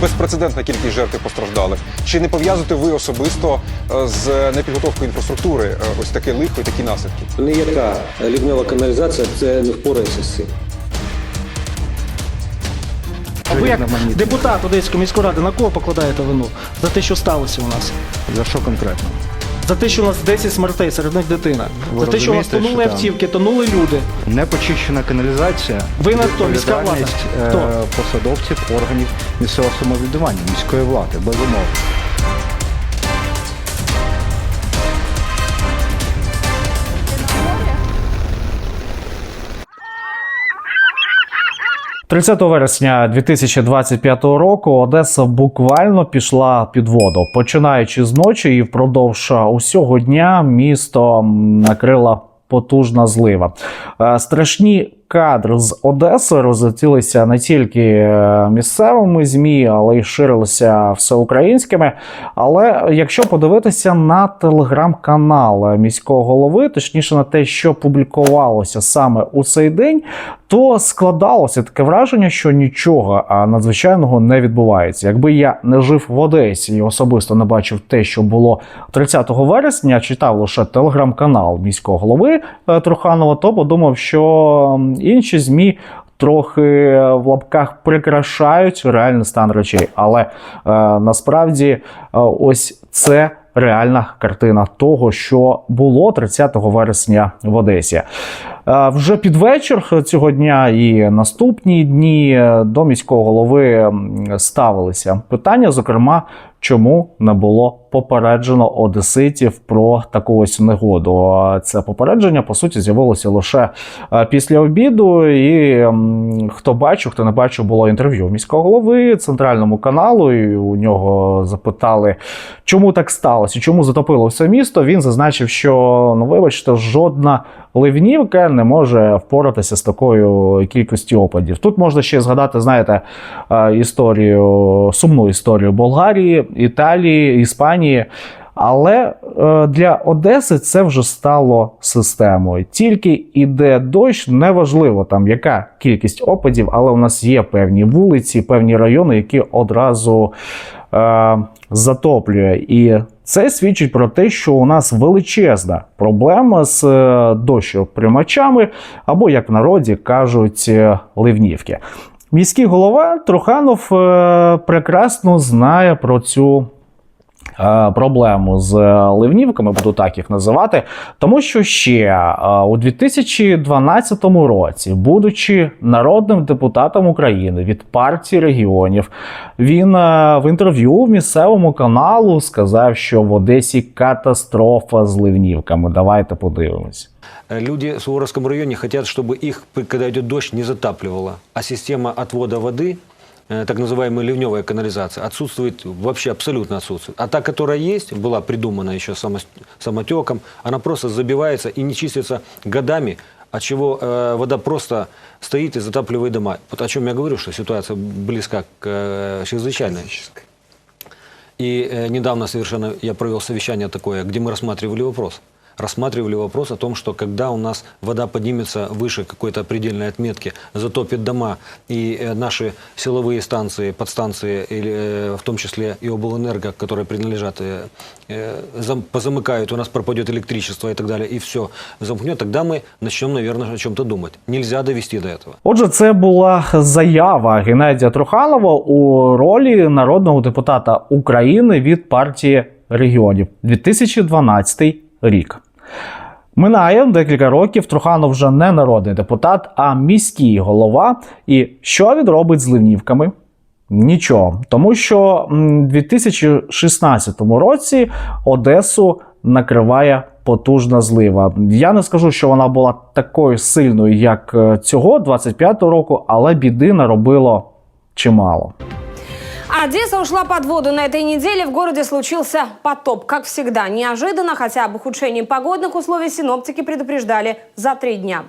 безпрецедентна кількість жертв і постраждалих. Чи не пов'язуєте ви особисто е, з непідготовкою інфраструктури е, ось таке лихо і такі наслідки? Ніяка лівнева каналізація це не впорається з цим. А ви як депутат Одеської міської ради на кого покладаєте вину за те, що сталося у нас? За що конкретно? За те, що у нас 10 смертей, серед них дитина. Ви за те, що у нас розумієте, тонули що там- автівки, тонули люди. Непочищена каналізація. Ви на хто? Міська влада? відповідальність, е, Хто? посадовців органів місцевого самоврядування, міської влади, безумовно. – 30 вересня 2025 року Одеса буквально пішла під воду. Починаючи з ночі і впродовж усього дня місто накрила потужна злива. Е, Страшні кадри з Одеси розлетілися не тільки е, місцевими змі, але й ширилися всеукраїнськими. Але якщо подивитися на телеграм-канал міського голови, точніше на те, що публікувалося саме у цей день, то складалося таке враження, що нічого надзвичайного не відбувається. Якби я не жив в Одесі і особисто не бачив те, що було 30 вересня, читав лише телеграм-канал міського голови е, Труханова, то подумав, що інші змі. Трохи е, в лапках прикрашають реальний стан речей, але е, насправді е, ось це реальна картина того, що було 30 вересня в Одесі. Е, Вже під вечір цього дня і наступні дні е, до міського голови ставилися питання, зокрема, чому не було попереджено одеситів про таку ось негоду. Це попередження по суті з'явилося лише е, після обіду. І хто бачив, хто не бачив, було інтерв'ю міського голови центральному каналу. І у нього запитали, чому так сталося, чому затопило все місто. Він зазначив, що ну вибачте, жодна ливнівка не може впоратися з такою кількістю опадів. Тут можна ще згадати, знаєте, е, історію, сумну історію Болгарії, Італії, Іспанії. Але е, для Одеси це вже стало системою. Тільки іде дощ, неважливо там яка кількість опадів, але у нас є певні вулиці, певні райони, які одразу е, затоплює. І це свідчить про те, що у нас величезна проблема з е, дощоприймачами, або як в народі кажуть, е, ливнівки. Міський голова Труханов е, прекрасно знає про цю проблему з е, ливнівками, буду так їх називати, тому що ще е, у 2012 році, будучи народним депутатом України від партії регіонів, він е, в інтерв'ю місцевому каналу сказав, що в Одесі катастрофа з ливнівками. Давайте подивимось. Э, Люди в Суворовском районе хотят, чтобы их, когда идет дождь, не затапливало. А система отвода воды, э, Так называемая ливневая канализация, отсутствует, вообще абсолютно отсутствует. А та, которая есть, была придумана еще само, самотеком, она просто забивается и не чистится годами, от чего э, вода просто стоит и затапливает дома. Вот о чем я говорю, что ситуация близка к э, чрезвычайной. И э, недавно совершенно я провел совещание такое, где мы рассматривали вопрос. Рассматривали вопрос о том, что когда у нас вода поднимется выше какой-то предельной отметки, затопит дома, и э, наши силовые станции, подстанции, или, э, в том числе и облэнерго, которые принадлежат, э, э, зам- позамыкают, у нас пропадет электричество и так далее, и все замкнет, тогда мы начнем, наверное, о чем-то думать. Нельзя довести до этого. Отже, це була заява Геннадія Труханова у ролі народного депутата України від партії регіонів 2012 рік. Минає декілька років. Труханов вже не народний депутат, а міський голова. І що він робить з ливнівками? Нічого, тому що у 2016 році Одесу накриває потужна злива. Я не скажу, що вона була такою сильною, як е, цього 25-го року, але біди наробило чимало. Одесса ушла под воду. На этой неделе в городе случился потоп. Как всегда, неожиданно, хотя об ухудшении погодных условий синоптики предупреждали за три дня.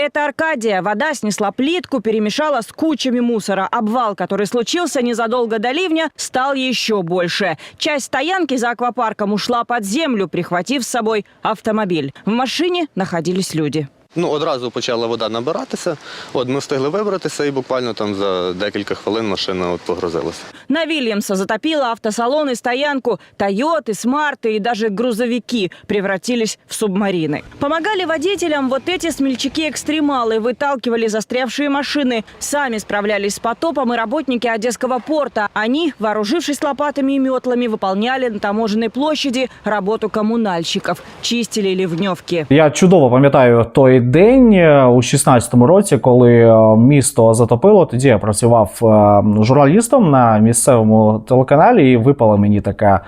Это Аркадия. Вода снесла плитку, перемешала с кучами мусора. Обвал, который случился незадолго до ливня, стал еще больше. Часть стоянки за аквапарком ушла под землю, прихватив с собой автомобиль. В машине находились люди. Ну, одразу почала вода набиратися. От ми встигли вибратися, і буквально там за декілька хвилин машина от погрузилася. На Вильямса затопило автосалон и стоянку. Тойоты, смарты и даже грузовики превратились в субмарины. Помогали водителям вот эти смельчаки-экстремалы, выталкивали застрявшие машины. Сами справлялись с потопом и работники Одесского порта. Они, вооружившись лопатами и метлами, выполняли на таможенной площади работу коммунальщиков. Чистили ливневки. Я чудово пам'ятаю той день е, у 16-му році, коли е, місто затопило. Тоді я працював е, журналістом на місцевому телеканалі, і випала мені така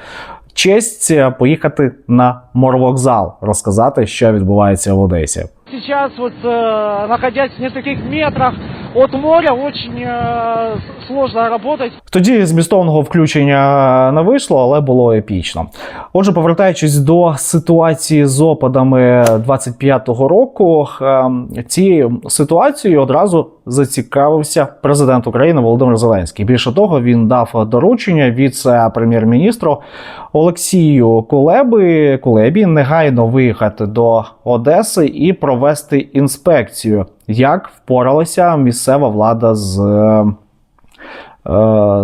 честь поїхати на морвокзал, розказати, що відбувається в Одесі. Зараз, от, знаходясь находясь в нескольких метрах от моря, очень с- сложно работать. Тоді змістовного включення не вийшло, але було епічно. Отже, повертаючись до ситуації з опадами 25-го року, ем, цією ситуацією одразу зацікавився президент України Володимир Зеленський. Більше того, він дав доручення віце-прем'єр-міністру Олексію Кулеби Кулебі негайно виїхати до Одеси і провести інспекцію, як впоралася місцева влада з е, е,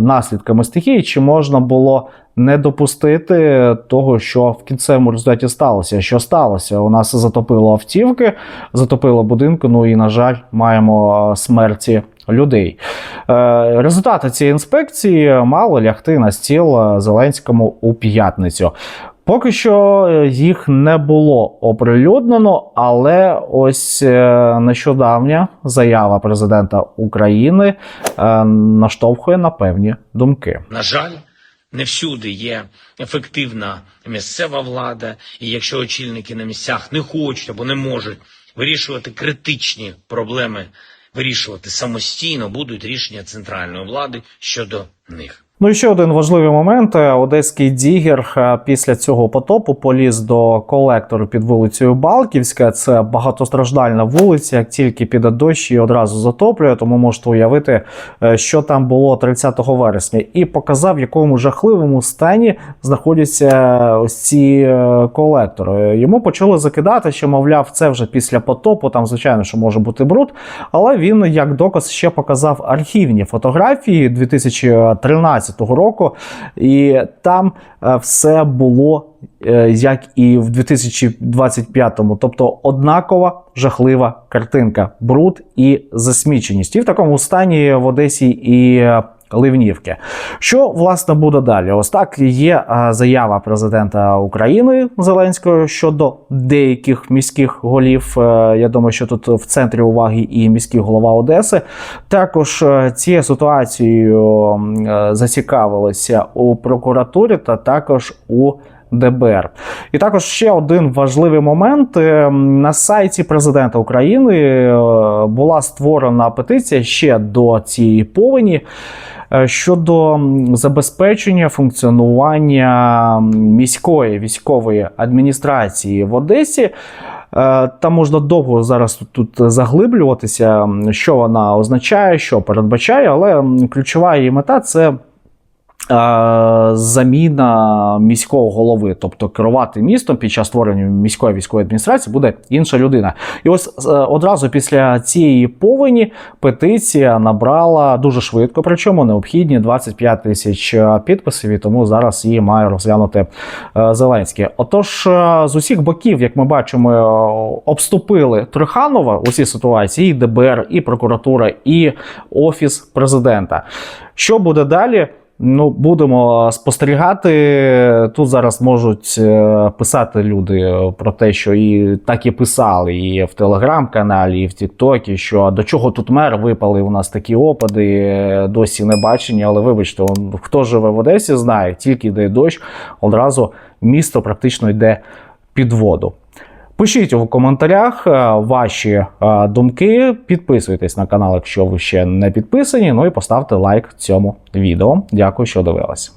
наслідками стихії, чи можна було не допустити того, що в кінцевому результаті сталося. Що сталося? У нас затопило автівки, затопило будинки. Ну і на жаль, маємо е, смерті людей. Е, Результати цієї інспекції мали лягти на стіл е, Зеленському у п'ятницю. Поки що їх не було оприлюднено, але ось нещодавня заява президента України наштовхує на певні думки. На жаль, не всюди є ефективна місцева влада, і якщо очільники на місцях не хочуть або не можуть вирішувати критичні проблеми, вирішувати самостійно, будуть рішення центральної влади щодо них. Ну і ще один важливий момент: Е, одеський дігер е, після цього потопу поліз до колектору під вулицею Балківська. Це багатостраждальна вулиця. Як тільки піде дощ, її одразу затоплює. Тому можете уявити, е, що там було 30 вересня, і показав, в якому жахливому стані знаходяться ось ці колектори. Йому почали закидати, що мовляв, це вже після потопу. Там звичайно, що може бути бруд. Але він як доказ ще показав архівні фотографії 2013 року, і там е, все було е, як і в 2025-му, тобто однакова жахлива картинка, бруд і засміченість. І в такому стані в Одесі і. Ливнівки. Що власне буде далі? Ось так є заява президента України Зеленського щодо деяких міських голів. Е, Я думаю, що тут в центрі уваги і міський голова Одеси. Також е, цією ситуацією е, зацікавилися у прокуратурі та також у. ДБР. І також ще один важливий момент Е, на сайті президента України е, була створена петиція ще до цієї повені е, щодо забезпечення функціонування міської військової адміністрації в Одесі. Там можна довго зараз тут заглиблюватися, що вона означає, що передбачає, але ключова її мета це. Е, Заміна міського голови, тобто керувати містом під час створення міської військової адміністрації буде інша людина. І ось е, одразу після цієї повені петиція набрала дуже швидко, причому необхідні 25 тисяч е, підписів, і тому зараз її має розглянути Зеленський. Отож, з усіх боків, як ми бачимо, обступили Труханова у цій ситуації, і ДБР, і прокуратура, і офіс президента. Що буде далі? Ну, будемо спостерігати. Тут зараз можуть е, писати люди про те, що і так і писали, і в телеграм-каналі, і в Тіктокі, що до чого тут мер випали у нас такі опади, е, досі не бачені. Але вибачте, он, хто живе в Одесі, знає, тільки йде дощ, одразу місто практично йде під воду. Пишіть у коментарях е, ваші е, думки, підписуйтесь на канал, якщо ви ще не підписані. Ну і поставте лайк цьому відео. Дякую, що дивились.